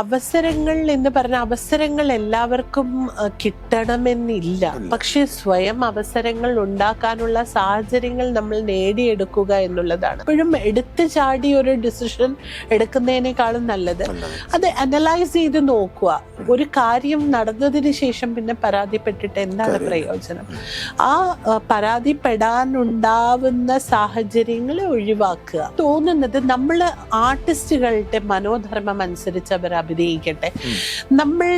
അവസരങ്ങൾ എന്ന് പറഞ്ഞ അവസരങ്ങൾ എല്ലാവർക്കും കിട്ടണമെന്നില്ല. പക്ഷെ സ്വയം അവസരങ്ങൾ ഉണ്ടാക്കാനുള്ള സാഹചര്യങ്ങൾ നമ്മൾ നേടിയെടുക്കുക എന്നുള്ളതാണ്. എപ്പോഴും എടുത്തു ചാടി ഒരു ഡിസിഷൻ എടുക്കുന്നതിനേക്കാളും നല്ലത്. അത് അനലൈസ് ചെയ്ത് നോക്കുക. ഒരു കാര്യം നടന്നതിന് ശേഷം പിന്നെ പരാതിപ്പെട്ടിട്ട് എന്താണ് പ്രയോജനം? ആ പരാതിപ്പെടാനുണ്ടാവുന്ന സാഹചര്യങ്ങളെ ഒഴിവാക്കുക. തോന്നുന്നത് നമ്മൾ ആർട്ടിസ്റ്റുകളുടെ മനോധർമ്മം അനുസരിച്ച് അവർ അഭിനയിക്കട്ടെ. നമ്മൾ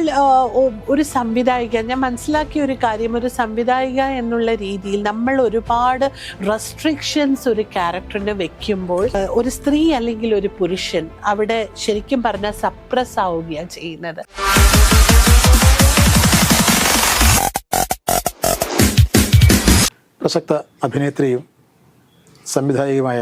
ഒരു സംവിധായിക ഞാൻ മനസ്സിലാക്കിയ ഒരു കാര്യം ഒരു സംവിധായിക എന്നുള്ള രീതിയിൽ നമ്മൾ ഒരുപാട് റെസ്ട്രിക്ഷൻസ് ഒരു ക്യാരക്ടറിന് വെക്കുമ്പോൾ ഒരു സ്ത്രീ അല്ലെങ്കിൽ ഒരു പുരുഷൻ അവിടെ ശരിക്കും പറഞ്ഞാൽ സപ്രസ് ആവുകയാണ് ചെയ്യുന്നത്. പ്രസക്ത അഭിനേത്രിയും സംവിധായകയുമായ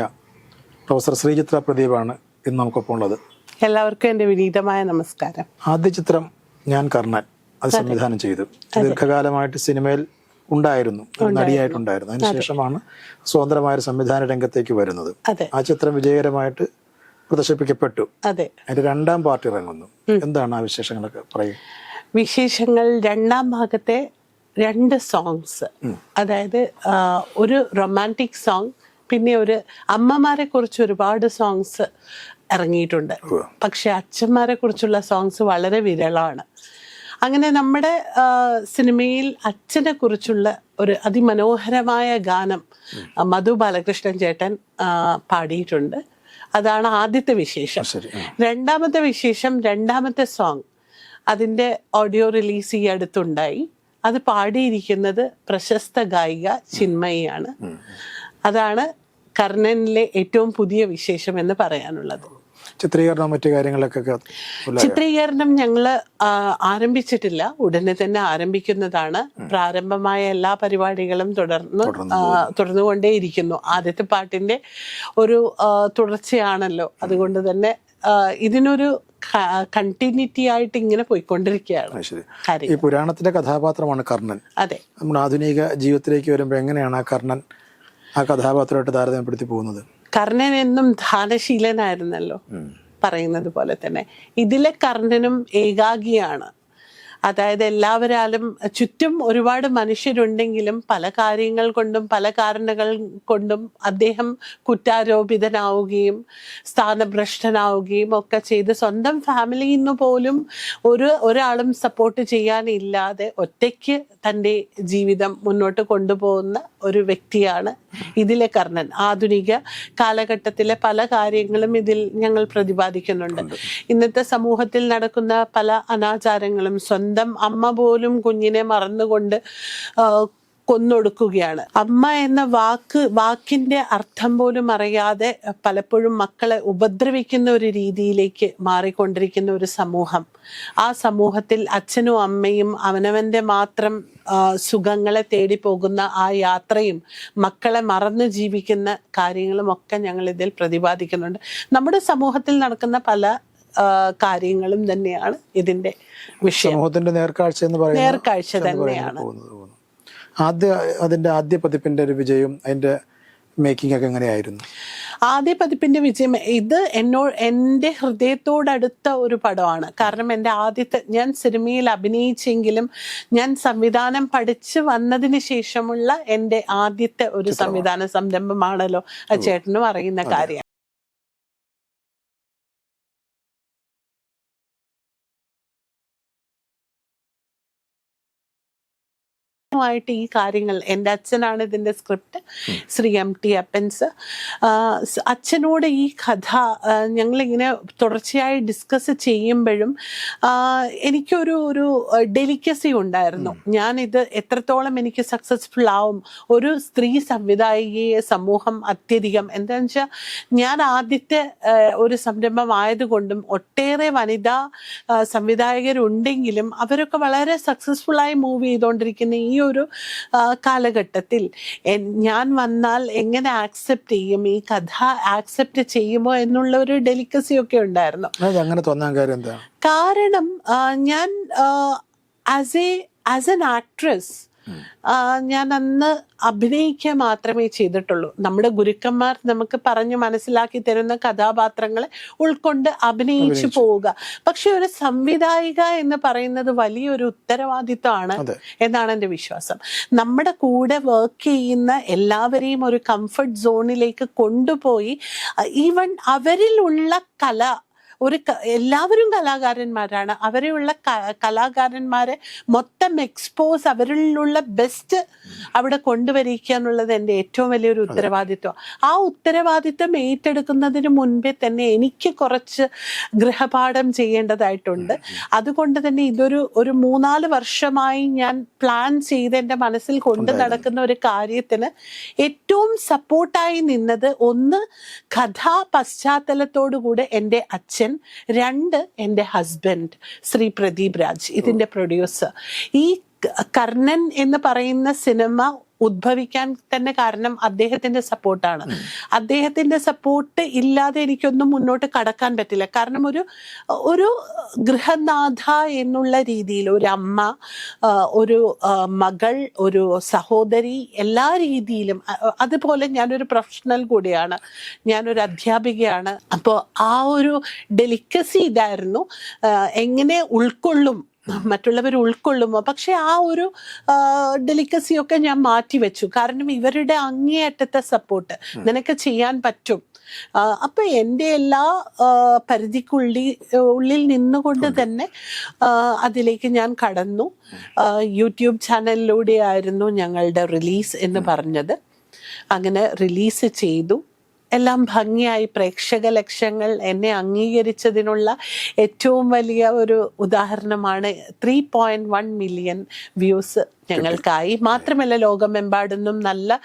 പ്രൊഫസർ ശ്രീചിത്ര പ്രദീപാണ് ഇന്ന് നമുക്കൊപ്പം ഉള്ളത്. എല്ലാവർക്കും എന്റെ വിനീതമായ നമസ്കാരം. ആദ്യ ചിത്രം ഞാൻ കർണൻ. അത് സംവിധാനം ചെയ്തു. ദീർഘകാലമായിട്ട് സിനിമയിൽ ഉണ്ടായിരുന്നു. നടിയായിട്ടുണ്ടായിരുന്നു. അതിനുശേഷമാണ് സ്വതന്ത്രമായ സംവിധാന രംഗത്തേക്ക് വരുന്നത്. ആ ചിത്രം വിജയകരമായിട്ട് പ്രദർശിപ്പിക്കപ്പെട്ടു. അതെ. അതിന്റെ രണ്ടാം പാർട്ട് ഇറങ്ങുന്നു. എന്താണ് ആ വിശേഷങ്ങളൊക്കെ പറയുക വിശേഷങ്ങൾ രണ്ടാം ഭാഗത്തെ രണ്ട് സോങ്സ് അതായത് ഒരു റൊമാന്റിക് സോങ് പിന്നെ ഒരു അമ്മമാരെ കുറിച്ച് ഒരുപാട് സോങ്സ് ഇറങ്ങിയിട്ടുണ്ട്. പക്ഷെ അച്ഛന്മാരെ കുറിച്ചുള്ള സോങ്സ് വളരെ വിരളമാണ് അങ്ങനെ നമ്മുടെ സിനിമയിൽ അച്ഛനെ കുറിച്ചുള്ള ഒരു അതിമനോഹരമായ ഗാനം മധു ബാലകൃഷ്ണൻ ചേട്ടൻ പാടിയിട്ടുണ്ട്. അതാണ് ആദ്യത്തെ വിശേഷം. രണ്ടാമത്തെ വിശേഷം രണ്ടാമത്തെ സോങ് അതിന്റെ ഓഡിയോ റിലീസ് ഈ അടുത്തുണ്ടായി. അത് പാടിയിരിക്കുന്നത് പ്രശസ്ത ഗായിക ചിന്മയിയാണ്. അതാണ് കർണനിലെ ഏറ്റവും പുതിയ വിശേഷം എന്ന് പറയാനുള്ളത്. ചിത്രീകരണം മറ്റു കാര്യങ്ങളൊക്കെ ചിത്രീകരണം ഞങ്ങൾ ആരംഭിച്ചിട്ടില്ല. ഉടനെ തന്നെ ആരംഭിക്കുന്നതാണ്. പ്രാരംഭമായ എല്ലാ പരിപാടികളും തുടർന്ന് തുടർന്നുകൊണ്ടേയിരിക്കുന്നു. ആദ്യത്തെ പാട്ടിന്റെ ഒരു തുടർച്ചയാണല്ലോ. അതുകൊണ്ട് തന്നെ ഇതിനൊരു കണ്ടിന്യൂറ്റി ആയിട്ട് ഇങ്ങനെ പോയിക്കൊണ്ടിരിക്കുകയാണ് ഈ പുരാണത്തിലെ പുരാണത്തിന്റെ കഥാപാത്രമാണ് കർണൻ. അതെ. നമ്മുടെ ആധുനിക ജീവിതത്തിലേക്ക് വരുമ്പോൾ എങ്ങനെയാണ് ആ കർണൻ ആ കഥാപാത്രമായിട്ട് താരതമ്യപ്പെടുത്തി പോകുന്നത്? കർണൻ എന്നും ദാനശീലനായിരുന്നല്ലോ പറയുന്നത് പോലെ തന്നെ. ഇതിലെ കർണനും ഏകാഗിയാണ്. അതായത് എല്ലാവരാലും ചുറ്റും ഒരുപാട് മനുഷ്യരുണ്ടെങ്കിലും പല കാര്യങ്ങൾ കൊണ്ടും പല കാരണങ്ങൾ കൊണ്ടും അദ്ദേഹം കുറ്റാരോപിതനാവുകയും സ്ഥാനഭ്രഷ്ടനാവുകയും ഒക്കെ ചെയ്ത് സ്വന്തം ഫാമിലിയിൽ നിന്ന് പോലും ഒരു ഒരാളും സപ്പോർട്ട് ചെയ്യാനില്ലാതെ ഒറ്റയ്ക്ക് തന്റെ ജീവിതം മുന്നോട്ട് കൊണ്ടുപോകുന്ന ഒരു വ്യക്തിയാണ് ഇതിലെ കർണൻ. ആധുനിക കാലഘട്ടത്തിലെ പല കാര്യങ്ങളും ഇതിൽ ഞങ്ങൾ പ്രതിപാദിക്കുന്നുണ്ട്. ഇന്നത്തെ സമൂഹത്തിൽ നടക്കുന്ന പല അനാചാരങ്ങളും സ്വന്തം അമ്മ പോലും കുഞ്ഞിനെ മറന്നുകൊണ്ട് കൊന്നൊടുക്കുകയാണ്. അമ്മ എന്ന വാക്ക് വാക്കിന്റെ അർത്ഥം പോലും അറിയാതെ പലപ്പോഴും മക്കളെ ഉപദ്രവിക്കുന്ന ഒരു രീതിയിലേക്ക് മാറിക്കൊണ്ടിരിക്കുന്ന ഒരു സമൂഹം. ആ സമൂഹത്തിൽ അച്ഛനും അമ്മയും അവനവന്റെ മാത്രം സുഖങ്ങളെ തേടി പോകുന്ന ആ യാത്രയും മക്കളെ മറന്ന് ജീവിക്കുന്ന കാര്യങ്ങളും ഒക്കെ ഞങ്ങൾ ഇതിൽ പ്രതിപാദിക്കുന്നുണ്ട്. നമ്മുടെ സമൂഹത്തിൽ നടക്കുന്ന പല കാര്യങ്ങളും തന്നെയാണ് ഇതിന്റെ വിഷയം. സമൂഹത്തിന്റെ നേർക്കാഴ്ച എന്ന് പറയുന്നത് നേർക്കാഴ്ച തന്നെയാണ്. ആദ്യ അതിന്റെ ആദ്യ പതിപ്പിന്റെ ഒരു വിജയം അതിന്റെ മേക്കിംഗ് ഒക്കെ എങ്ങനെയായിരുന്നു? ആദ്യ പതിപ്പിന്റെ വിജയം ഇത് എന്നോ എന്റെ ഹൃദയത്തോടടുത്ത ഒരു പടമാണ്. കാരണം എന്റെ ആദ്യത്തെ ഞാൻ സിനിമയിൽ അഭിനയിച്ചെങ്കിലും ഞാൻ സംവിധാനം പഠിച്ച് വന്നതിന് ശേഷമുള്ള എന്റെ ആദ്യത്തെ ഒരു സംവിധാന സംരംഭമാണല്ലോ ആ ചേട്ടനും അറിയുന്ന കാര്യം ആയിട്ട് ഈ കാര്യങ്ങൾ എന്റെ അച്ഛനാണ് ഇതിന്റെ script Shri M T Appan's. അച്ഛനോട് ഈ കഥ ഞങ്ങളിങ്ങനെ തുടർച്ചയായി ഡിസ്കസ് ചെയ്യുമ്പോഴും എനിക്കൊരു ഒരു ഡെലിക്കസി ഉണ്ടായിരുന്നു. ഞാൻ ഇത് എത്രത്തോളം എനിക്ക് സക്സസ്ഫുൾ ആവും ഒരു സ്ത്രീ സംവിധായികയെ സമൂഹം അത്യധികം എന്താണെന്ന് വെച്ചാൽ ഞാൻ ആദ്യത്തെ ഒരു സംരംഭം ആയതുകൊണ്ടും ഒട്ടേറെ വനിതാ സംവിധായകരുണ്ടെങ്കിലും അവരൊക്കെ വളരെ സക്സസ്ഫുള്ളായി ആയി മൂവ് ചെയ്തുകൊണ്ടിരിക്കുന്ന ഈ ഒരു കാലഘട്ടത്തിൽ. ഞാൻ വന്നാൽ എങ്ങനെ ആക്സെപ്റ്റ് ചെയ്യും? ഈ കഥ ആക്സെപ്റ്റ് ചെയ്യുമോ എന്നുള്ള ഒരു ഡെലിക്കസി ഒക്കെ ഉണ്ടായിരുന്നു. അങ്ങനെ തോന്നാൻ കാര്യം എന്താ? കാരണം ഞാൻ as a as an actress ഞാൻ അന്ന് അഭിനയിക്കുക മാത്രമേ ചെയ്തിട്ടുള്ളൂ. നമ്മുടെ ഗുരുക്കന്മാർ നമുക്ക് പറഞ്ഞു മനസ്സിലാക്കി തരുന്ന കഥാപാത്രങ്ങളെ ഉൾക്കൊണ്ട് അഭിനയിച്ചു പോവുക. പക്ഷെ ഒരു സംവിധായിക എന്ന് പറയുന്നത് വലിയൊരു ഉത്തരവാദിത്വമാണ് എന്നാണ് എന്റെ വിശ്വാസം. നമ്മുടെ കൂടെ വർക്ക് ചെയ്യുന്ന എല്ലാവരെയും ഒരു കംഫർട്ട് സോണിലേക്ക് കൊണ്ടുപോയി ഈവൻ അവരിലുള്ള കല ഒരു എല്ലാവരും കലാകാരന്മാരാണ്. അവരെയുള്ള കലാകാരന്മാരെ മൊത്തം എക്സ്പോസ് അവരിലുള്ള ബെസ്റ്റ് അവിടെ കൊണ്ടുവരിക്കുക എന്നുള്ളത് എന്റെ ഏറ്റവും വലിയൊരു ഉത്തരവാദിത്വം. ആ ഉത്തരവാദിത്വം ഏറ്റെടുക്കുന്നതിന് മുൻപേ തന്നെ എനിക്ക് കുറച്ച് ഗൃഹപാഠം ചെയ്യേണ്ടതായിട്ടുണ്ട്. അതുകൊണ്ട് തന്നെ ഇതൊരു ഒരു മൂന്നാൽ വർഷമായി ഞാൻ പ്ലാൻ ചെയ്ത് എന്റെ മനസ്സിൽ കൊണ്ട് നടക്കുന്ന ഒരു കാര്യത്തിന് ഏറ്റവും സപ്പോർട്ടായി നിന്നത് ഒന്ന് കഥാ പശ്ചാത്തലത്തോടുകൂടെ എന്റെ അച്ഛൻ. രണ്ട് എന്റെ ഹസ്ബൻഡ് ശ്രീ പ്രദീപ് രാജ് ഇതിന്റെ പ്രൊഡ്യൂസർ ഈ കർണൻ എന്ന് പറയുന്ന സിനിമ ഉദ്ഭവിക്കാൻ തന്നെ കാരണം അദ്ദേഹത്തിന്റെ സപ്പോർട്ടാണ്. അദ്ദേഹത്തിന്റെ സപ്പോർട്ട് ഇല്ലാതെ എനിക്കൊന്നും മുന്നോട്ട് കടക്കാൻ പറ്റില്ല. കാരണം ഒരു ഒരു ഗൃഹനാഥ എന്നുള്ള രീതിയിൽ ഒരു അമ്മ ഒരു മകൾ ഒരു സഹോദരി എല്ലാ രീതിയിലും അതുപോലെ ഞാനൊരു പ്രൊഫഷണൽ കൂടിയാണ്. ഞാനൊരു അധ്യാപികയാണ്. അപ്പോൾ ആ ഒരു ഡെലിക്കസി ഇതായിരുന്നു. എങ്ങനെ ഉൾക്കൊള്ളും മറ്റുള്ളവർ ഉൾക്കൊള്ളുമോ? പക്ഷെ ആ ഒരു ഡെലിക്കസി ഒക്കെ ഞാൻ മാറ്റി വെച്ചു കാരണം ഇവരുടെ അങ്ങേയറ്റത്തെ സപ്പോർട്ട് നിനക്ക് ചെയ്യാൻ പറ്റും. അപ്പൊ എന്റെ എല്ലാ പരിധിക്കുള്ളി ഉള്ളിൽ നിന്നുകൊണ്ട് തന്നെ അതിലേക്ക് ഞാൻ കടന്നു. യൂട്യൂബ് ചാനലിലൂടെ ആയിരുന്നു ഞങ്ങളുടെ റിലീസ് എന്ന് പറഞ്ഞത്. അങ്ങനെ റിലീസ് ചെയ്തു. എല്ലാം ഭംഗിയായി പ്രേക്ഷക ലക്ഷ്യങ്ങൾ എന്നെ അംഗീകരിച്ചതിനുള്ള ഏറ്റവും വലിയ ഒരു ഉദാഹരണമാണ് three point one million views ഞങ്ങൾക്കായി. മാത്രമല്ല ലോകമെമ്പാടുന്നും നല്ല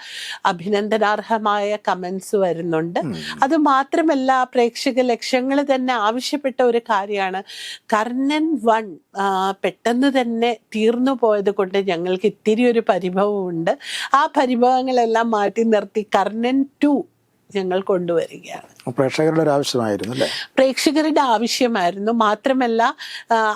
അഭിനന്ദനാർഹമായ കമൻസ് വരുന്നുണ്ട്. അത് മാത്രമല്ല പ്രേക്ഷക ലക്ഷ്യങ്ങൾ തന്നെ ആവശ്യപ്പെട്ട ഒരു കാര്യമാണ്. കർണൻ വൺ പെട്ടെന്ന് തന്നെ തീർന്നു പോയത് കൊണ്ട് ഞങ്ങൾക്ക് ഇത്തിരി ഒരു പരിഭവമുണ്ട്. ആ പരിഭവങ്ങളെല്ലാം മാറ്റി നിർത്തി കർണൻ ടു ഞങ്ങൾ കൊണ്ടുവരികയാണ്. പ്രേക്ഷകരുടെ ഒരു ആവശ്യമായിരുന്നു അല്ലേ? പ്രേക്ഷകരുടെ ആവശ്യമായിരുന്നു. മാത്രമല്ല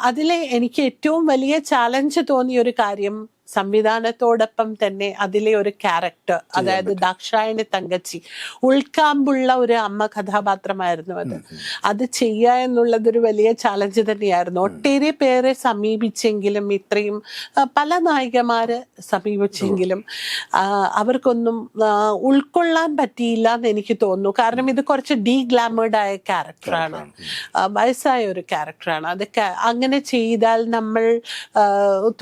അതിലെ എനിക്ക് ഏറ്റവും വലിയ ചാലഞ്ച് തോന്നിയ ഒരു കാര്യം സംവിധാനത്തോടൊപ്പം തന്നെ അതിലെ ഒരു ക്യാരക്ടർ അതായത് ദാക്ഷായണി തങ്കച്ചി ഉൾക്കാമ്പുള്ള ഒരു അമ്മ കഥാപാത്രമായിരുന്നു അത്. അത് ചെയ്യുക എന്നുള്ളത് ഒരു വലിയ ചാലഞ്ച് തന്നെയായിരുന്നു. ഒട്ടേറെ പേരെ സമീപിച്ചെങ്കിലും ഇത്രയും പല നായികമാര് സമീപിച്ചെങ്കിലും അവർക്കൊന്നും ഉൾക്കൊള്ളാൻ പറ്റിയില്ല എന്ന് എനിക്ക് തോന്നുന്നു. കാരണം ഇത് കുറച്ച് ഡീ ഗ്ലാമേർഡ് ആയ ക്യാരക്ടറാണ് വയസ്സായ ഒരു ക്യാരക്ടറാണ് അത് അങ്ങനെ ചെയ്താൽ നമ്മൾ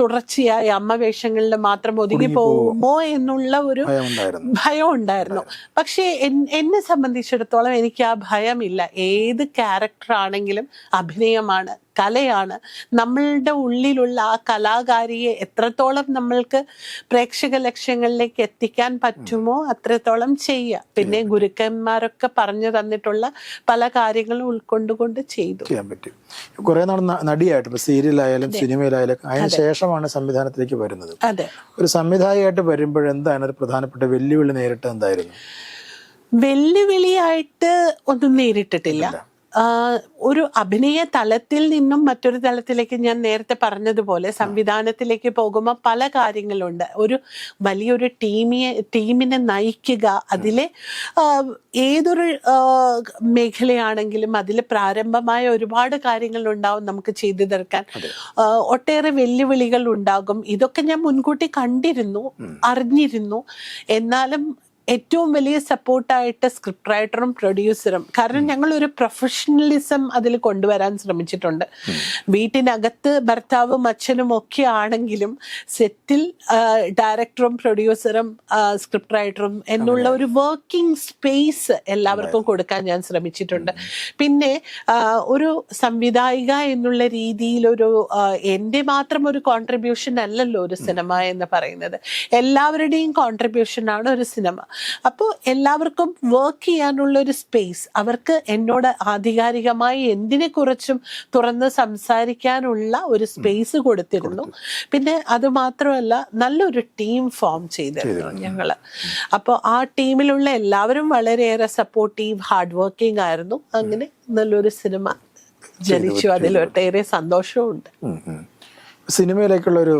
തുടർച്ചയായി അമ്മ വേഷങ്ങളിൽ മാത്രം ഒതുങ്ങി പോകുമോ എന്നുള്ള ഒരു ഭയം ഉണ്ടായിരുന്നു പക്ഷേ എന്നെ സംബന്ധിച്ചിടത്തോളം എനിക്ക് ആ ഭയമില്ല. ഏത് ക്യാരക്ടർ ആണെങ്കിലും അഭിനയമാണ്. കലയാണ്. നമ്മളുടെ ഉള്ളിലുള്ള ആ കലാകാരിയെ എത്രത്തോളം നമ്മൾക്ക് പ്രേക്ഷക ലക്ഷ്യങ്ങളിലേക്ക് എത്തിക്കാൻ പറ്റുമോ അത്രത്തോളം ചെയ്യുക. പിന്നെ ഗുരുക്കന്മാരൊക്കെ പറഞ്ഞു തന്നിട്ടുള്ള പല കാര്യങ്ങളും ഉൾക്കൊണ്ടുകൊണ്ട് ചെയ്തു. ചെയ്യാൻ പറ്റും. കുറെ നാൾ നടിയായിട്ട് ഇപ്പൊ സീരിയലായാലും സിനിമയിലായാലും അതിന് ശേഷമാണ് സംവിധാനത്തിലേക്ക് വരുന്നത്. അതെ. ഒരു സംവിധായകമായിട്ട് വരുമ്പോഴെന്താണ് ഒരു പ്രധാനപ്പെട്ട വെല്ലുവിളി നേരിട്ട് എന്തായിരുന്നു വെല്ലുവിളിയായിട്ട് ഒന്നും നേരിട്ടിട്ടില്ല. ഒരു അഭിനയ തലത്തിൽ നിന്നും മറ്റൊരു തലത്തിലേക്ക് ഞാൻ നേരത്തെ പറഞ്ഞതുപോലെ സംവിധാനത്തിലേക്ക് പോകുമ്പോൾ പല കാര്യങ്ങളുണ്ട്. ഒരു വലിയൊരു ടീമിയെ ടീമിനെ നയിക്കുക അതിലെ ഏതൊരു മേഖലയാണെങ്കിലും അതിൽ പ്രാരംഭമായ ഒരുപാട് കാര്യങ്ങൾ ഉണ്ടാവും നമുക്ക് ചെയ്തു തീർക്കാൻ. ഒട്ടേറെ വെല്ലുവിളികൾ ഉണ്ടാകും. ഇതൊക്കെ ഞാൻ മുൻകൂട്ടി കണ്ടിരുന്നു അറിഞ്ഞിരുന്നു. എന്നാലും ഏറ്റവും വലിയ സപ്പോർട്ടായിട്ട് സ്ക്രിപ്റ്റ് റൈറ്ററും പ്രൊഡ്യൂസറും കാരണം ഞങ്ങൾ ഒരു പ്രൊഫഷണലിസം അതിൽ കൊണ്ടുവരാൻ ശ്രമിച്ചിട്ടുണ്ട്. വീട്ടിനകത്ത് ഭർത്താവും അച്ഛനും ഒക്കെ ആണെങ്കിലും സെറ്റിൽ ഡയറക്ടറും പ്രൊഡ്യൂസറും സ്ക്രിപ്റ്റ് റൈറ്ററും എന്നുള്ള ഒരു വർക്കിംഗ് സ്പേസ് എല്ലാവർക്കും കൊടുക്കാൻ ഞാൻ ശ്രമിച്ചിട്ടുണ്ട്. പിന്നെ ഒരു സംവിധായിക എന്നുള്ള രീതിയിലൊരു എന്റെ മാത്രം ഒരു കോൺട്രിബ്യൂഷൻ അല്ലല്ലോ ഒരു സിനിമ എന്ന് പറയുന്നത്. എല്ലാവരുടെയും കോൺട്രിബ്യൂഷൻ ആണ് ഒരു സിനിമ. അപ്പോൾ എല്ലാവർക്കും വർക്ക് ചെയ്യാനുള്ള ഒരു സ്പേസ് അവർക്ക് എന്നോട് ആധികാരികമായി എന്തിനെ കുറിച്ചും തുറന്ന് സംസാരിക്കാനുള്ള ഒരു സ്പേസ് കൊടുത്തിരുന്നു. പിന്നെ അത് മാത്രമല്ല നല്ലൊരു ടീം ഫോം ചെയ്തിരുന്നു ഞങ്ങൾ അപ്പോൾ ആ ടീമിലുള്ള എല്ലാവരും വളരെയേറെ സപ്പോർട്ടീവ് ഹാർഡ് വർക്കിംഗ് ആയിരുന്നു. അങ്ങനെ നല്ലൊരു സിനിമ ജനിച്ചു. അതിൽ ഒട്ടേറെ സന്തോഷവും ഉണ്ട്. സിനിമയിലേക്കുള്ള ഒരു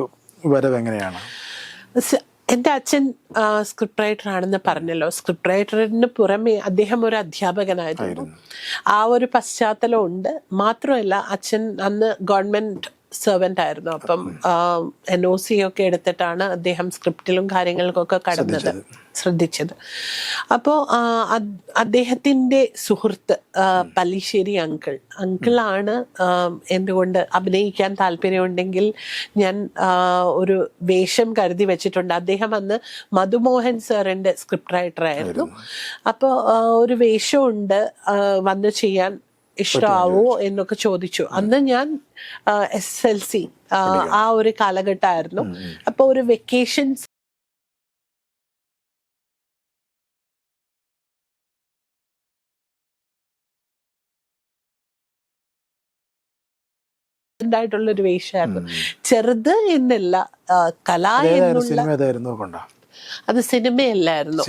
വരവ് എങ്ങനെയാണ്? എന്റെ അച്ഛൻ സ്ക്രിപ്റ്റ് റൈറ്റർ ആണെന്ന് പറഞ്ഞല്ലോ. സ്ക്രിപ്റ്റ് റൈറ്ററിന് പുറമെ അദ്ദേഹം ഒരു അധ്യാപകനായിരുന്നു. ആ ഒരു പശ്ചാത്തലം ഉണ്ട് മാത്രമല്ല അച്ഛൻ അന്ന് ഗവൺമെന്റ് സെർവന്റ് ആയിരുന്നു. അപ്പം എൻ ഒ സി ഒക്കെ എടുത്തിട്ടാണ് അദ്ദേഹം സ്ക്രിപ്റ്റിലും കാര്യങ്ങൾക്കൊക്കെ കടന്നത്. ശ്രദ്ധിച്ചത്. അപ്പോൾ അദ്ദേഹത്തിന്റെ സുഹൃത്ത് പല്ലിശ്ശേരി അങ്കിൾ. അങ്കിളാണ് എന്തുകൊണ്ട് അഭിനയിക്കാൻ താല്പര്യമുണ്ടെങ്കിൽ ഞാൻ ഒരു വേഷം കരുതി വെച്ചിട്ടുണ്ട്. അദ്ദേഹം അന്ന് മധുമോഹൻ സാറിന്റെ സ്ക്രിപ്റ്റ് റൈറ്റർ ആയിരുന്നു. അപ്പോൾ ഒരു വേഷമുണ്ട് വന്ന് ചെയ്യാൻ ഇഷ്ടമാവോ എന്നൊക്കെ ചോദിച്ചു. അന്ന് ഞാൻ എസ് എൽ സി ആ ഒരു കാലഘട്ടമായിരുന്നു. അപ്പോൾ ഒരു വെക്കേഷൻ ായിട്ടുള്ള ഒരു വേഷമായിരുന്നു. ചെറുത് എന്നല്ല കലാ എന്നുള്ള അത് സിനിമയല്ലായിരുന്നു.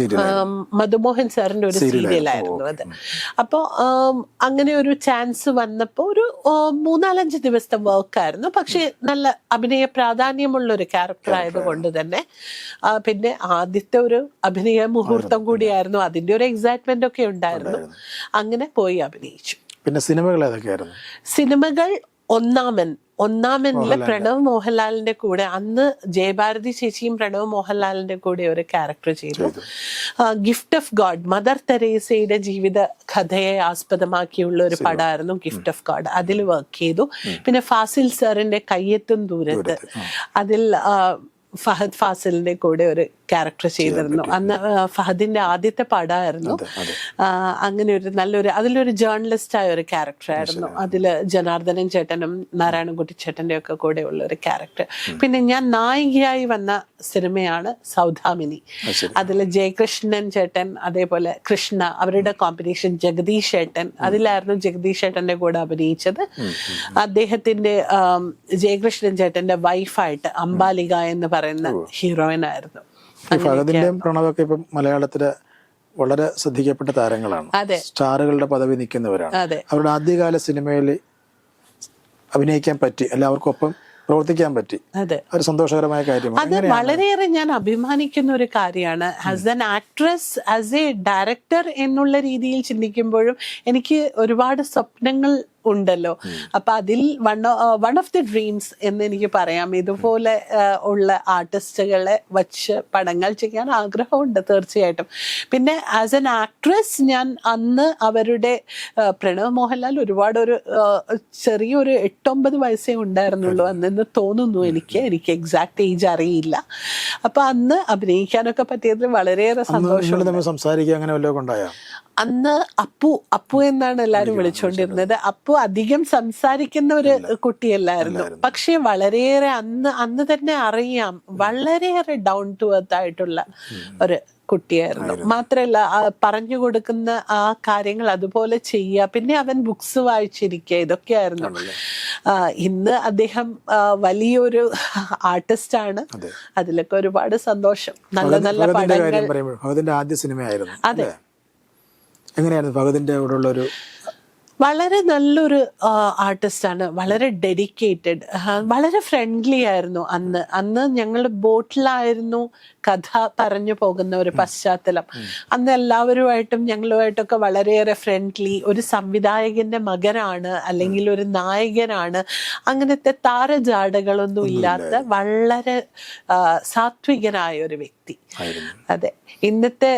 മധുമോഹൻ സാറിന്റെ ഒരു സീരിയലായിരുന്നു. അത്. അപ്പോൾ അങ്ങനെ ഒരു ചാൻസ് വന്നപ്പോൾ ഒരു മൂന്നാലഞ്ച് ദിവസത്തെ വർക്കായിരുന്നു. പക്ഷേ നല്ല അഭിനയ പ്രാധാന്യമുള്ള ഒരു ക്യാരക്ടർ ആയതുകൊണ്ട് തന്നെ പിന്നെ ആദ്യത്തെ ഒരു അഭിനയ മുഹൂർത്തം കൂടിയായിരുന്നു. അതിന്റെ ഒരു എക്സൈറ്റ്മെന്റ് ഒക്കെ ഉണ്ടായിരുന്നു. അങ്ങനെ പോയി അഭിനയിച്ചു. പിന്നെ സിനിമകൾ ഏതൊക്കെയായിരുന്നു? സിനിമകൾ ഒന്നാമൻ ഒന്നാമനിലെ പ്രണവ് മോഹൻലാലിന്റെ കൂടെ അന്ന് ജയഭാരതി ചേച്ചിയും പ്രണവ് മോഹൻലാലിന്റെ കൂടെ ഒരു ക്യാരക്ടർ ചെയ്തു. ഗിഫ്റ്റ് ഓഫ് ഗോഡ് മദർ തെരേസയുടെ ജീവിത കഥയെ ആസ്പദമാക്കിയുള്ള ഒരു പടമായിരുന്നു ഗിഫ്റ്റ് ഓഫ് ഗോഡ് അതിൽ വർക്ക് ചെയ്തു. പിന്നെ ഫാസിൽ സാറിന്റെ കയ്യെത്തും ദൂരത്ത്. അതിൽ ഫഹദ് ഫാസിലിന്റെ കൂടെ ഒരു ക്യാരക്ടർ ചെയ്തിരുന്നു. അന്ന് ഫഹദിന്റെ ആദ്യത്തെ പടമായിരുന്നു അങ്ങനെ ഒരു നല്ലൊരു അതിലൊരു ജേർണലിസ്റ്റ് ആയ ഒരു ക്യാരക്ടർ ആയിരുന്നു. അതിൽ ജനാർദ്ദനൻ ചേട്ടനും നാരായണൻകുട്ടി ചേട്ടന്റെ ഒക്കെ കൂടെ ഉള്ള ഒരു ക്യാരക്ടർ. പിന്നെ ഞാൻ നായികയായി വന്ന സിനിമയാണ് സൗദാമിനി അതിൽ ജയകൃഷ്ണൻ ചേട്ടൻ അതേപോലെ കൃഷ്ണ അവരുടെ കോമ്പിനേഷൻ ജഗദീഷ് ചേട്ടൻ അതിലായിരുന്നു ജഗദീഷ് ചേട്ടന്റെ കൂടെ അഭിനയിച്ചത്. അദ്ദേഹത്തിന്റെ ജയകൃഷ്ണൻ ചേട്ടന്റെ വൈഫായിട്ട് അംബാലിക എന്ന് പറയുന്ന ഹീറോയിൻ ആയിരുന്നു ഫഹദിന്റെയും പ്രണവൊക്കെ ഇപ്പം മലയാളത്തിലെ വളരെ ശ്രദ്ധിക്കപ്പെട്ട താരങ്ങളാണ്. സ്റ്റാറുകളുടെ പദവി നിൽക്കുന്നവരാണ്. അവരുടെ ആദ്യകാല സിനിമയിൽ അഭിനയിക്കാൻ പറ്റി എല്ലാവർക്കൊപ്പം പ്രവർത്തിക്കാൻ പറ്റി. അതെ. ഒരു സന്തോഷകരമായ കാര്യമാണ്. അത് വളരെയേറെ ഞാൻ അഭിമാനിക്കുന്ന ഒരു കാര്യമാണ്. As an actress as a director എന്നുള്ള രീതിയിൽ ചിന്തിക്കുമ്പോഴും എനിക്ക് ഒരുപാട് സ്വപ്നങ്ങൾ ഉണ്ടല്ലോ. അപ്പൊ അതിൽ one one of the dreams എന്ന് എനിക്ക് പറയാം. ഇതുപോലെ ഉള്ള ആർട്ടിസ്റ്റുകളെ വച്ച് പടങ്ങൾ ചെയ്യാൻ ആഗ്രഹമുണ്ട് തീർച്ചയായിട്ടും. പിന്നെ ആസ് എൻ ആക്ട്രസ് ഞാൻ അന്ന് അവരുടെ ആ, പ്രണവ് മോഹൻലാൽ ഒരുപാട് ഒരു ആ, ചെറിയൊരു എട്ടൊമ്പത് വയസ്സേ ഉണ്ടായിരുന്നുള്ളൂ അന്നെന്ന് തോന്നുന്നു എനിക്ക്. എനിക്ക് എക്സാക്ട് ഏജ് അറിയില്ല. അപ്പൊ അന്ന് അഭിനയിക്കാനൊക്കെ പറ്റിയതിൽ വളരെയേറെ സന്തോഷം സംസാരിക്കുക അങ്ങനെ വല്ലതും ഉണ്ടായോ? അന്ന് അപ്പു അപ്പു എന്നാണ് എല്ലാരും വിളിച്ചുകൊണ്ടിരുന്നത് അപ്പു അധികം സംസാരിക്കുന്ന ഒരു കുട്ടിയല്ലായിരുന്നു. പക്ഷെ വളരെയേറെ അന്ന് അന്ന് തന്നെ അറിയാം. വളരെയേറെ ഡൗൺ ടു എർത്ത് ആയിട്ടുള്ള ഒരു കുട്ടിയായിരുന്നു. മാത്രല്ല പറഞ്ഞു കൊടുക്കുന്ന ആ കാര്യങ്ങൾ അതുപോലെ ചെയ്യുക പിന്നെ അവൻ ബുക്സ് വായിച്ചിരിക്കുക ഇതൊക്കെയായിരുന്നു. ഇന്ന് അദ്ദേഹം വലിയൊരു ആർട്ടിസ്റ്റ് ആണ്. അതിലൊക്കെ ഒരുപാട് സന്തോഷം. നല്ല നല്ല പടങ്ങൾ. കാര്യം ആദ്യ സിനിമയായിരുന്നു അതെ. എങ്ങനെയായിരുന്നു ഭഗതിന്റെ കൂടെ ഉള്ള ഒരു വളരെ നല്ലൊരു ആർട്ടിസ്റ്റാണ്. വളരെ ഡെഡിക്കേറ്റഡ്. വളരെ ഫ്രണ്ട്ലി ആയിരുന്നു അന്ന്. അന്ന് ഞങ്ങൾ ബോട്ടിലായിരുന്നു കഥ പറഞ്ഞു പോകുന്ന ഒരു പശ്ചാത്തലം. അന്ന് എല്ലാവരുമായിട്ടും ഞങ്ങളുമായിട്ടൊക്കെ വളരെയേറെ ഫ്രണ്ട്ലി. ഒരു സംവിധായകന്റെ മകനാണ് അല്ലെങ്കിൽ ഒരു നായകനാണ്. അങ്ങനത്തെ താരജാടകളൊന്നും ഇല്ലാത്ത വളരെ സാത്വികനായ ഒരു വ്യക്തി. അതെ. ഇന്നത്തെ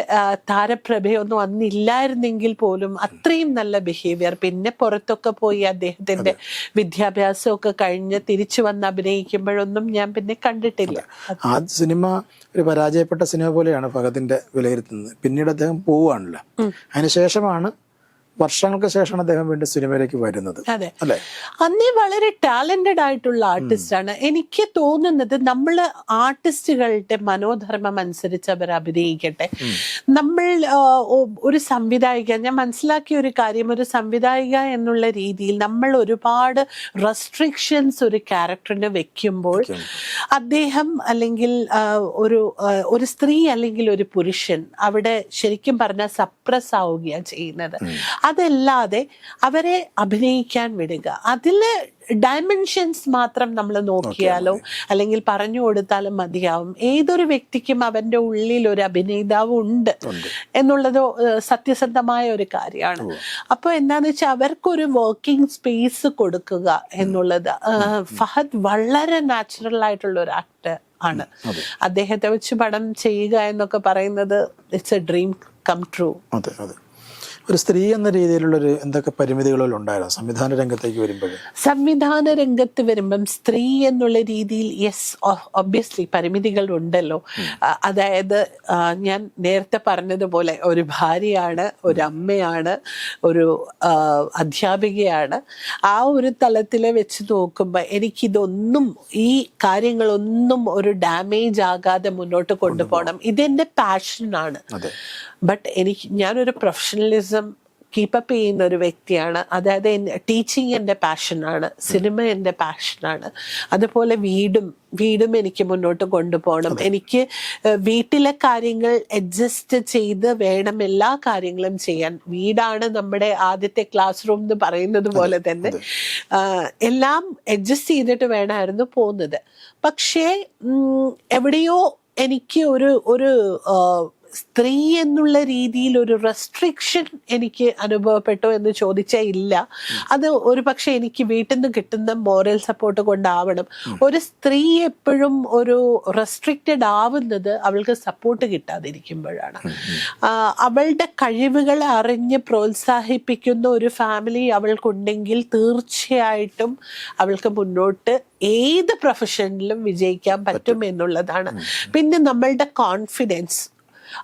താരപ്രഭയൊന്നും അന്നില്ലായിരുന്നെങ്കിൽ പോലും അത്രയും നല്ല ബിഹേവിയർ പിന്നെ പുറത്തൊക്കെ പോയി അദ്ദേഹത്തിന്റെ വിദ്യാഭ്യാസമൊക്കെ കഴിഞ്ഞ് തിരിച്ചു വന്ന് അഭിനയിക്കുമ്പോഴൊന്നും ഞാൻ പിന്നെ കണ്ടിട്ടില്ല. ആ സിനിമ ഒരു പരാജയപ്പെട്ട സിനിമ പോലെയാണ് ഭഗതിന്റെ വിലയിരുത്തുന്നത്. പിന്നീട് അദ്ദേഹം പോവുകയാണല്ലോ. അതിനുശേഷമാണ് വർഷങ്ങൾക്ക് ശേഷമാണ് അദ്ദേഹം വീണ്ടും സിനിമയിലേക്ക് വരുന്നത്. അതെ. അല്ലെ? അന്നേ വളരെ ടാലന്റഡ് ആയിട്ടുള്ള ആർട്ടിസ്റ്റ് ആണ് എനിക്ക് തോന്നുന്നത് നമ്മൾ ആർട്ടിസ്റ്റുകളുടെ മനോധർമ്മം അനുസരിച്ച് അവർ അഭിനയിക്കട്ടെ. നമ്മൾ ഒരു സംവിധായിക ഞാൻ മനസ്സിലാക്കിയ ഒരു കാര്യം ഒരു സംവിധായിക എന്നുള്ള രീതിയിൽ നമ്മൾ ഒരുപാട് റെസ്ട്രിക്ഷൻസ് ഒരു ക്യാരക്ടറിന് വെക്കുമ്പോൾ അദ്ദേഹം അല്ലെങ്കിൽ ഒരു ഒരു സ്ത്രീ അല്ലെങ്കിൽ ഒരു പുരുഷൻ അവിടെ ശരിക്കും പറഞ്ഞാൽ സപ്രസ് ആവുകയാണ് ചെയ്യുന്നത്. അതല്ലാതെ അവരെ അഭിനയിക്കാൻ വിടുക. അതിൽ ഡയമെൻഷൻസ് മാത്രം നമ്മൾ നോക്കിയാലോ അല്ലെങ്കിൽ പറഞ്ഞു കൊടുത്താലും മതിയാവും. ഏതൊരു വ്യക്തിക്കും അവന്റെ ഉള്ളിൽ ഒരു അഭിനേതാവ് ഉണ്ട് എന്നുള്ളത് സത്യസന്ധമായ ഒരു കാര്യമാണ്. അപ്പോൾ എന്താണെന്ന് വെച്ചാൽ അവർക്കൊരു വർക്കിംഗ് സ്പേസ് കൊടുക്കുക എന്നുള്ളത് ഫഹദ് വളരെ നാച്ചുറൽ ആയിട്ടുള്ള ഒരു ആക്ടർ ആണ്. അദ്ദേഹത്തെ വെച്ച് പടം ചെയ്യുക എന്നൊക്കെ പറയുന്നത് it's a dream come true അതെ അതെ. ഒരു സ്ത്രീ എന്ന രീതിയിലുള്ളൊരു എന്തൊക്കെ പരിമിതികളിൽ ഉണ്ടായിരുന്നു? സംവിധാന രംഗത്തേക്ക് വരുമ്പോൾ. സംവിധാന രംഗത്ത് വരുമ്പം സ്ത്രീ എന്നുള്ള രീതിയിൽ യെസ് ഒബ്വിയസ്ലി പരിമിതികൾ ഉണ്ടല്ലോ. അതായത് ഞാൻ നേരത്തെ പറഞ്ഞതുപോലെ ഒരു ഭാര്യയാണ് ഒരു അമ്മയാണ് ഒരു അധ്യാപികയാണ്. ആ ഒരു തലത്തിൽ വെച്ച് നോക്കുമ്പോൾ എനിക്കിതൊന്നും ഈ കാര്യങ്ങളൊന്നും ഒരു ഡാമേജ് ആകാതെ മുന്നോട്ട് കൊണ്ടുപോകണം. ഇതെന്റെ പാഷനാണ് ബട്ട് എനിക്ക് ഞാനൊരു പ്രൊഫഷണലിസം കീപ്പപ്പ് ചെയ്യുന്ന ഒരു വ്യക്തിയാണ്. അതായത് ടീച്ചിങ് എന്റെ പാഷനാണ് സിനിമ എന്റെ പാഷനാണ് അതുപോലെ വീടും വീടും എനിക്ക് മുന്നോട്ട് കൊണ്ടുപോകണം. എനിക്ക് വീട്ടിലെ കാര്യങ്ങൾ അഡ്ജസ്റ്റ് ചെയ്ത് വേണം എല്ലാ കാര്യങ്ങളും ചെയ്യാൻ. വീടാണ് നമ്മുടെ ആദ്യത്തെ ക്ലാസ് റൂം എന്ന് പറയുന്നത് പോലെ തന്നെ. എല്ലാം അഡ്ജസ്റ്റ് ചെയ്തിട്ട് വേണമായിരുന്നു പോകുന്നത്. പക്ഷേ എവിടെയോ എനിക്ക് ഒരു ഒരു സ്ത്രീ എന്നുള്ള രീതിയിൽ ഒരു റെസ്ട്രിക്ഷൻ എനിക്ക് അനുഭവപ്പെട്ടോ എന്ന് ചോദിച്ചേ ഇല്ല. അത് ഒരു പക്ഷെ എനിക്ക് വീട്ടിൽ നിന്ന് കിട്ടുന്ന മോറൽ സപ്പോർട്ട് കൊണ്ടാവണം. ഒരു സ്ത്രീ എപ്പോഴും ഒരു റെസ്ട്രിക്റ്റഡ് ആവുന്നത് അവൾക്ക് സപ്പോർട്ട് കിട്ടാതിരിക്കുമ്പോഴാണ്. അവളുടെ കഴിവുകളെ അറിഞ്ഞ് പ്രോത്സാഹിപ്പിക്കുന്ന ഒരു ഫാമിലി അവൾക്കുണ്ടെങ്കിൽ തീർച്ചയായിട്ടും അവൾക്ക് മുന്നോട്ട് ഏത് പ്രൊഫഷനിലും വിജയിക്കാൻ പറ്റും എന്നുള്ളതാണ്. പിന്നെ നമ്മളുടെ കോൺഫിഡൻസ്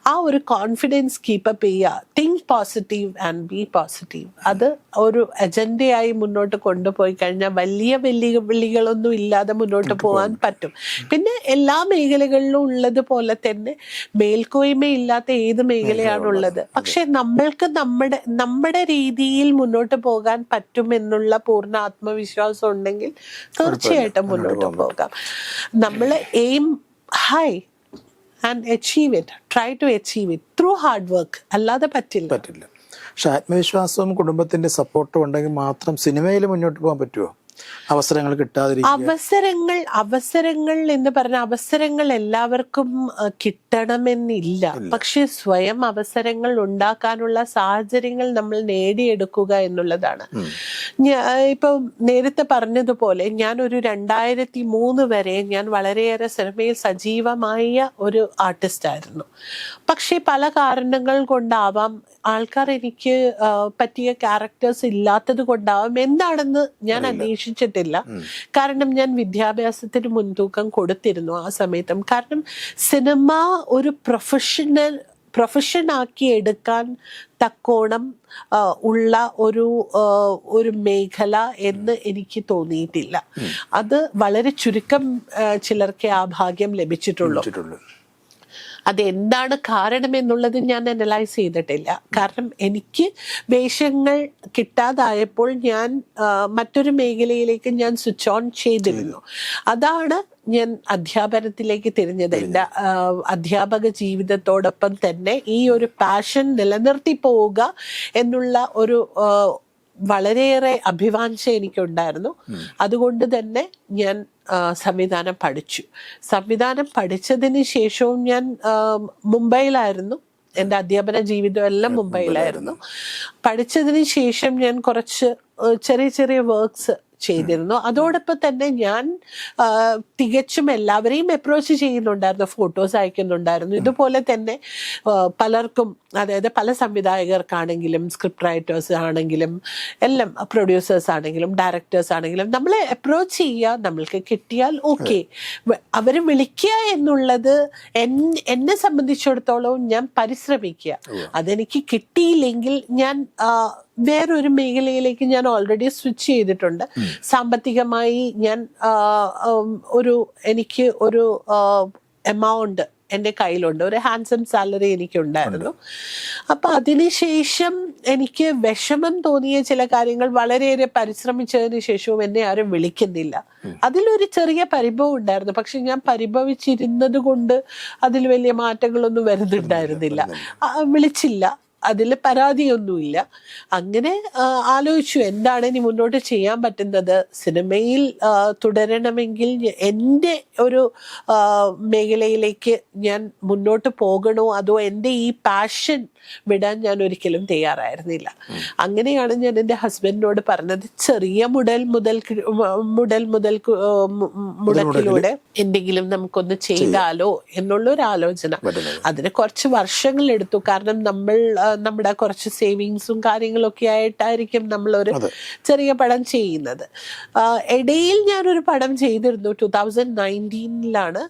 ആ ഒരു കോൺഫിഡൻസ് കീപ്പപ്പ് ചെയ്യുക. Think positive and be positive അത് ഒരു അജണ്ടയായി മുന്നോട്ട് കൊണ്ടുപോയി കഴിഞ്ഞാൽ വലിയ വെല്ലുവിളികളൊന്നും ഇല്ലാതെ മുന്നോട്ട് പോകാൻ പറ്റും. പിന്നെ എല്ലാ മേഖലകളിലും ഉള്ളതുപോലെ തന്നെ മേൽക്കോയ്മയില്ലാത്ത ഏത് മേഖലയാണുള്ളത് പക്ഷെ നമ്മൾക്ക് നമ്മുടെ നമ്മുടെ രീതിയിൽ മുന്നോട്ട് പോകാൻ പറ്റുമെന്നുള്ള പൂർണ ആത്മവിശ്വാസം ഉണ്ടെങ്കിൽ തീർച്ചയായിട്ടും മുന്നോട്ട് പോകാം. നമ്മൾ aim high and achieve it try to achieve it through hard work അല്ലാതെ പറ്റില്ല. പറ്റില്ല. പക്ഷെ ആത്മവിശ്വാസവും കുടുംബത്തിന്റെ സപ്പോർട്ടും ഉണ്ടെങ്കിൽ മാത്രം സിനിമയിൽ മുന്നോട്ട് പോകാൻ പറ്റുമോ അവസരങ്ങൾ കിട്ടാതിരിക്കുക. അവസരങ്ങൾ അവസരങ്ങൾ എന്ന് പറഞ്ഞ അവസരങ്ങൾ എല്ലാവർക്കും കിട്ടണമെന്നില്ല. പക്ഷെ സ്വയം അവസരങ്ങൾ ഉണ്ടാക്കാനുള്ള സാഹചര്യങ്ങൾ നമ്മൾ നേടിയെടുക്കുക എന്നുള്ളതാണ്. ഇപ്പൊ നേരത്തെ പറഞ്ഞതുപോലെ ഞാൻ ഒരു രണ്ടായിരത്തി മൂന്ന് വരെ ഞാൻ വളരെയേറെ സിനിമയിൽ സജീവമായ ഒരു ആർട്ടിസ്റ്റ് ആയിരുന്നു പക്ഷെ പല കാരണങ്ങൾ കൊണ്ടാവാം ആൾക്കാർ എനിക്ക് പറ്റിയ ക്യാരക്ടേഴ്സ് ഇല്ലാത്തത് കൊണ്ടാവാം എന്താണെന്ന് ഞാൻ അന്വേഷിച്ചിട്ടില്ല. കാരണം ഞാൻ വിദ്യാഭ്യാസത്തിന് മുൻതൂക്കം കൊടുത്തിരുന്നു ആ സമയത്തും. കാരണം സിനിമ ഒരു പ്രൊഫഷണൽ പ്രൊഫഷൻ ആക്കി എടുക്കാൻ തക്കോണം ഉള്ള ഒരു ഒരു മേഖല എന്ന് എനിക്ക് തോന്നിയിട്ടില്ല. അത് വളരെ ചുരുക്കം ചിലർക്ക് ആ ഭാഗ്യം ലഭിച്ചിട്ടുള്ളൂ. അതെന്താണ് കാരണം എന്നുള്ളത് ഞാൻ അനലൈസ് ചെയ്തിട്ടില്ല. കാരണം എനിക്ക് വേഷങ്ങൾ കിട്ടാതായപ്പോൾ ഞാൻ മറ്റൊരു മേഖലയിലേക്ക് ഞാൻ സ്വിച്ച് ഓൺ ചെയ്തിരുന്നു. അതാണ് ഞാൻ അധ്യാപനത്തിലേക്ക് തിരിഞ്ഞത്. എന്റെ അധ്യാപക ജീവിതത്തോടൊപ്പം തന്നെ ഈ ഒരു പാഷൻ നിലനിർത്തി പോവുക എന്നുള്ള ഒരു വളരെയേറെ അഭിവാഞ്ച എനിക്കുണ്ടായിരുന്നു. അതുകൊണ്ട് തന്നെ ഞാൻ സംവിധാനം പഠിച്ചു. സംവിധാനം പഠിച്ചതിന് ശേഷവും ഞാൻ മുംബൈയിലായിരുന്നു. എന്റെ അധ്യാപന ജീവിതം എല്ലാം മുംബൈയിലായിരുന്നു. പഠിച്ചതിന് ശേഷം ഞാൻ കുറച്ച് ചെറിയ ചെറിയ വർക്ക്സ് ചെയ്തിരുന്നു. അതോടൊപ്പം തന്നെ ഞാൻ തികച്ചും എല്ലാവരെയും അപ്രോച്ച് ചെയ്യുന്നുണ്ടായിരുന്നു ഫോട്ടോസ് അയക്കുന്നുണ്ടായിരുന്നു. ഇതുപോലെ തന്നെ പലർക്കും അതായത് പല സംവിധായകർക്കാണെങ്കിലും സ്ക്രിപ്റ്റ് റൈറ്റേഴ്സ് ആണെങ്കിലും എല്ലാം പ്രൊഡ്യൂസേഴ്സ് ആണെങ്കിലും ഡയറക്ടേഴ്സ് ആണെങ്കിലും നമ്മളെ അപ്രോച്ച് ചെയ്യുക നമ്മൾക്ക് കിട്ടിയാൽ ഓക്കെ അവർ വിളിക്കുക എന്നുള്ളത് എന്നെ സംബന്ധിച്ചിടത്തോളം ഞാൻ പരിശ്രമിക്കുക. അതെനിക്ക് കിട്ടിയില്ലെങ്കിൽ ഞാൻ വേറൊരു മേഖലയിലേക്ക് ഞാൻ ഓൾറെഡി സ്വിച്ച് ചെയ്തിട്ടുണ്ട്. സാമ്പത്തികമായി ഞാൻ ഒരു എനിക്ക് ഒരു എമൗണ്ട് എന്റെ കയ്യിലുണ്ട്. ഒരു ഹാൻസം സാലറി എനിക്കുണ്ടായിരുന്നു. അപ്പൊ അതിനുശേഷം എനിക്ക് വിഷമം തോന്നിയ ചില കാര്യങ്ങൾ വളരെയേറെ പരിശ്രമിച്ചതിന് ശേഷവും എന്നെ ആരും വിളിക്കുന്നില്ല. അതിലൊരു ചെറിയ പരിഭവം ഉണ്ടായിരുന്നു. പക്ഷെ ഞാൻ പരിഭവിച്ചിരുന്നത് കൊണ്ട് അതിൽ വലിയ മാറ്റങ്ങളൊന്നും വരുന്നുണ്ടായിരുന്നില്ല. വിളിച്ചില്ല. അതിൽ പരാതിയൊന്നുമില്ല. അങ്ങനെ ആലോചിച്ചു എന്താണ് ഇനി മുന്നോട്ട് ചെയ്യാൻ പറ്റുന്നത്? സിനിമയിൽ തുടരണമെങ്കിൽ എന്റെ ഒരു മേഖലയിലേക്ക് ഞാൻ മുന്നോട്ട് പോകണോ? അതോ എന്റെ ഈ പാഷൻ വിടാൻ ഞാൻ ഒരിക്കലും തയ്യാറായിരുന്നില്ല. അങ്ങനെയാണ് ഞാൻ എന്റെ ഹസ്ബൻഡിനോട് പറഞ്ഞത് ചെറിയ മുടൽ മുതൽ മുടൽ മുതൽ മുടക്കിലൂടെ എന്തെങ്കിലും നമുക്കൊന്ന് ചെയ്താലോ എന്നുള്ള ഒരു ആലോചന. അതിന് കുറച്ച് വർഷങ്ങൾ എടുത്തു. കാരണം നമ്മൾ നമ്മുടെ കുറച്ച് സേവിങ്സും കാര്യങ്ങളൊക്കെ ആയിട്ടായിരിക്കും നമ്മളൊരു ഒരു ചെറിയ പടം ചെയ്യുന്നത്. ഇടയിൽ ഞാനൊരു പടം ചെയ്തിരുന്നു. ടൂ തൗസൻഡ് നയന്റീനിലാണ്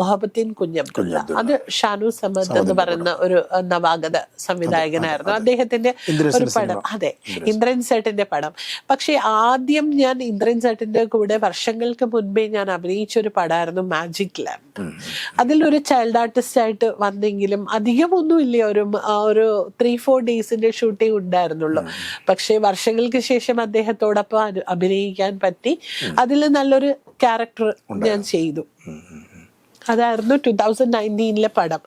മൊഹബത്തിൻ കുഞ്ഞബ്ദുള്ള അത് ഷാനു സമദ് എന്ന് പറയുന്ന ഒരു നവാഗത സംവിധായകനായിരുന്നു. അദ്ദേഹത്തിന്റെ ഒരു പടം. അതെ ഇന്ദ്രൻ സേട്ടിന്റെ പടം. പക്ഷേ ആദ്യം ഞാൻ ഇന്ദ്രൻ സേട്ടിന്റെ കൂടെ വർഷങ്ങൾക്ക് മുൻപേ ഞാൻ അഭിനയിച്ച ഒരു പടമായിരുന്നു മാജിക് ലാമ്പ് അതിലൊരു ചൈൽഡ് ആർട്ടിസ്റ്റ് ആയിട്ട് വന്നെങ്കിലും അധികമൊന്നുമില്ല ഒരു ഒരു ത്രീ ഫോർ ഡേയ്സിന്റെ ഷൂട്ടിംഗ് ഉണ്ടായിരുന്നുള്ളൂ. പക്ഷേ വർഷങ്ങൾക്ക് ശേഷം അദ്ദേഹത്തോടൊപ്പം അഭിനയിക്കാൻ പറ്റി. അതിൽ നല്ലൊരു ക്യാരക്ടർ ഞാൻ ചെയ്തു. അതായിരുന്നു ടു തൗസൻഡ് നയന്റീനിലെ പടം.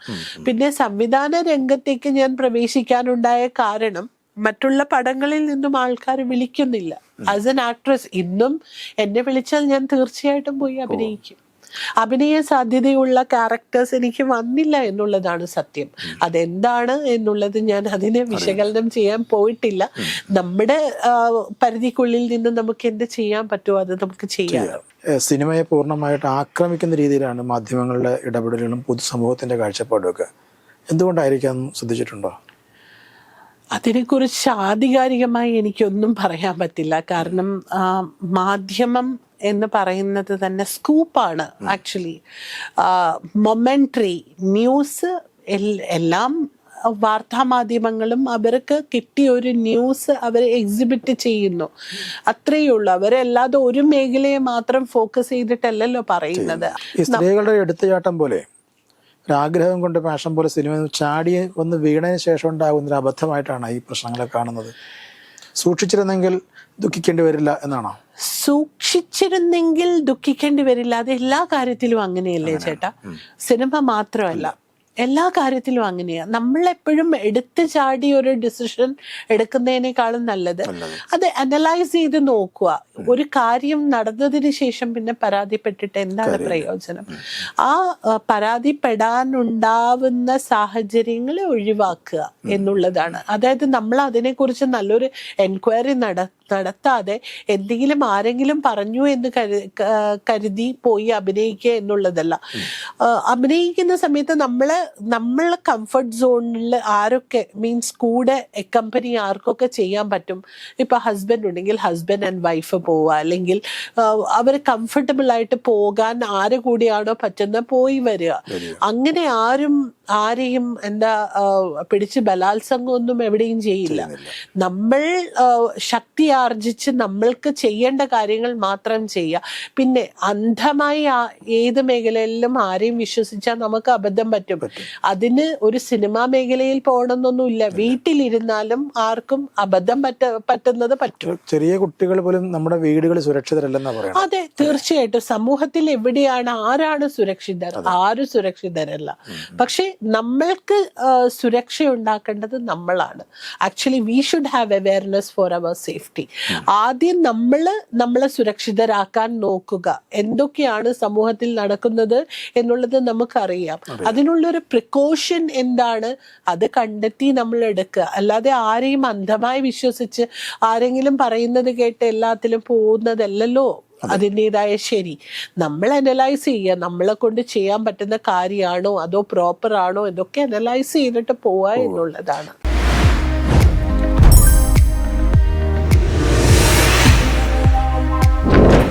പിന്നെ സംവിധാന രംഗത്തേക്ക് ഞാൻ പ്രവേശിക്കാനുണ്ടായ കാരണം മറ്റുള്ള പടങ്ങളിൽ നിന്നും ആൾക്കാർ വിളിക്കുന്നില്ല. ആസ് എൻ ആക്ട്രസ് ഇന്നും എന്നെ വിളിച്ചാൽ ഞാൻ തീർച്ചയായിട്ടും പോയി അഭിനയിക്കും. അഭിനയ സാധ്യതയുള്ള ക്യാരക്ടേഴ്സ് എനിക്ക് വന്നില്ല എന്നുള്ളതാണ് സത്യം. അതെന്താണ് എന്നുള്ളത് ഞാൻ അതിനെ വിശകലനം ചെയ്യാൻ പോയിട്ടില്ല. നമ്മുടെ പരിധിക്കുള്ളിൽ നിന്ന് നമുക്ക് എന്ത് ചെയ്യാൻ പറ്റുമോ അത് നമുക്ക് ചെയ്യാം. സിനിമയെ പൂർണമായിട്ട് ആക്രമിക്കുന്ന രീതിയിലാണ് മാധ്യമങ്ങളുടെ ഇടപെടലുകളും പൊതുസമൂഹത്തിന്റെ കാഴ്ചപ്പാടും ഒക്കെ. എന്തുകൊണ്ടായിരിക്കാം ശ്രദ്ധിച്ചിട്ടുണ്ടോ? അതിനെക്കുറിച്ച് ആധികാരികമായി എനിക്കൊന്നും പറയാൻ പറ്റില്ല. കാരണം മാധ്യമം എന്ന് പറയുന്നത് തന്നെ സ്കൂപ്പാണ് ആക്ച്വലി മൊമെൻട്രി ന്യൂസ് എല്ലാം വാർത്താ മാധ്യമങ്ങളും അവർക്ക് കിട്ടിയ ഒരു ന്യൂസ് അവർ എക്സിബിറ്റ് ചെയ്യുന്നു. അത്രയേ ഉള്ളൂ. അവരല്ലാതെ ഒരു മേഖലയെ മാത്രം ഫോക്കസ് ചെയ്തിട്ടല്ലല്ലോ പറയുന്നത്. സ്ത്രീകളുടെ എടുത്തുചാട്ടം പോലെ ആഗ്രഹം കൊണ്ട് പാഷൻ പോലെ സിനിമ ചാടി ഒന്ന് വീണതിന് ശേഷം ഉണ്ടാകുന്ന ഒരു അബദ്ധമായിട്ടാണ് ഈ പ്രശ്നങ്ങളെ കാണുന്നത്. സൂക്ഷിച്ചിരുന്നെങ്കിൽ ദുഃഖിക്കേണ്ടി വരില്ല എന്നാണോ? സൂക്ഷിച്ചിരുന്നെങ്കിൽ ദുഃഖിക്കേണ്ടി വരില്ല. അത് എല്ലാ കാര്യത്തിലും അങ്ങനെയല്ലേ ചേട്ടാ? സിനിമ മാത്രമല്ല എല്ലാ കാര്യത്തിലും അങ്ങനെയാ. നമ്മളെപ്പോഴും എടുത്തു ചാടി ഒരു ഡിസിഷൻ എടുക്കുന്നതിനേക്കാളും നല്ലത് അത് അനലൈസ് ചെയ്ത് നോക്കുക. ഒരു കാര്യം നടന്നതിന് ശേഷം പിന്നെ പരാതിപ്പെട്ടിട്ട് എന്താണ് പ്രയോജനം? ആ ആ, പരാതിപ്പെടാനുണ്ടാവുന്ന സാഹചര്യങ്ങളെ ഒഴിവാക്കുക എന്നുള്ളതാണ്. അതായത് നമ്മൾ അതിനെക്കുറിച്ച് നല്ലൊരു എൻക്വയറി നട നടത്താതെ എന്തെങ്കിലും ആരെങ്കിലും പറഞ്ഞു എന്ന് കരുതി പോയി അഭിനയിക്കുക എന്നുള്ളതല്ല. അഭിനയിക്കുന്ന സമയത്ത് നമ്മൾ നമ്മളെ കംഫർട്ട് സോണിൽ ആരൊക്കെ മീൻസ് കൂടെ എക്കമ്പനി ആർക്കൊക്കെ ചെയ്യാൻ പറ്റും? ഇപ്പൊ ഹസ്ബൻഡ് ഉണ്ടെങ്കിൽ ഹസ്ബൻഡ് ആൻഡ് വൈഫ് പോവുക. അല്ലെങ്കിൽ അവർ കംഫർട്ടബിൾ ആയിട്ട് പോകാൻ ആര് കൂടിയാണോ പറ്റുന്ന പോയി വരിക. അങ്ങനെ ആരും ആരെയും എന്താ പിടിച്ച് ബലാത്സംഗം ഒന്നും എവിടെയും ചെയ്യില്ല. നമ്മൾ ശക്തി ആർജിച്ച് നമ്മൾക്ക് ചെയ്യേണ്ട കാര്യങ്ങൾ മാത്രം ചെയ്യുക. പിന്നെ അന്ധമായി ഏത് മേഖലയിലും ആരെയും വിശ്വസിച്ചാൽ നമുക്ക് അബദ്ധം പറ്റും. അതിന് ഒരു സിനിമാ മേഖലയിൽ പോകണമെന്നൊന്നുമില്ല. വീട്ടിലിരുന്നാലും ആർക്കും അബദ്ധം പറ്റ പറ്റുന്നത് പറ്റും. ചെറിയ കുട്ടികൾ പോലും നമ്മുടെ വീടുകൾ സുരക്ഷിതരല്ലെന്ന് പറയാം അതെ തീർച്ചയായിട്ടും. സമൂഹത്തിൽ എവിടെയാണ് ആരാണ് സുരക്ഷിതർ? ആരും സുരക്ഷിതരല്ല. പക്ഷെ നമ്മൾക്ക് സുരക്ഷ ഉണ്ടാക്കേണ്ടത് നമ്മളാണ്. Actually we should have awareness for our safety ആദ്യം നമ്മൾ നമ്മളെ സുരക്ഷിതരാക്കാൻ നോക്കുക. എന്തൊക്കെയാണ് സമൂഹത്തിൽ നടക്കുന്നത് എന്നുള്ളത് നമുക്കറിയാം. അതിനുള്ളൊരു പ്രിക്കോഷൻ എന്താണ്? അത് കണ്ടെത്തി നമ്മൾ എടുക്കുക. അല്ലാതെ ആരെയും അന്ധമായി വിശ്വസിച്ച് ആരെങ്കിലും പറയുന്നത് കേട്ട് എല്ലാത്തിലും പോകുന്നതല്ലല്ലോ. അതിന്റെതായ ശരി. നമ്മൾ അനലൈസ് ചെയ്യുക. നമ്മളെ കൊണ്ട് ചെയ്യാൻ പറ്റുന്ന കാര്യമാണോ? അതോ പ്രോപ്പർ ആണോ? ഇതൊക്കെ അനലൈസ് ചെയ്തിട്ട് പോവുക. എന്നുള്ളതാണ്.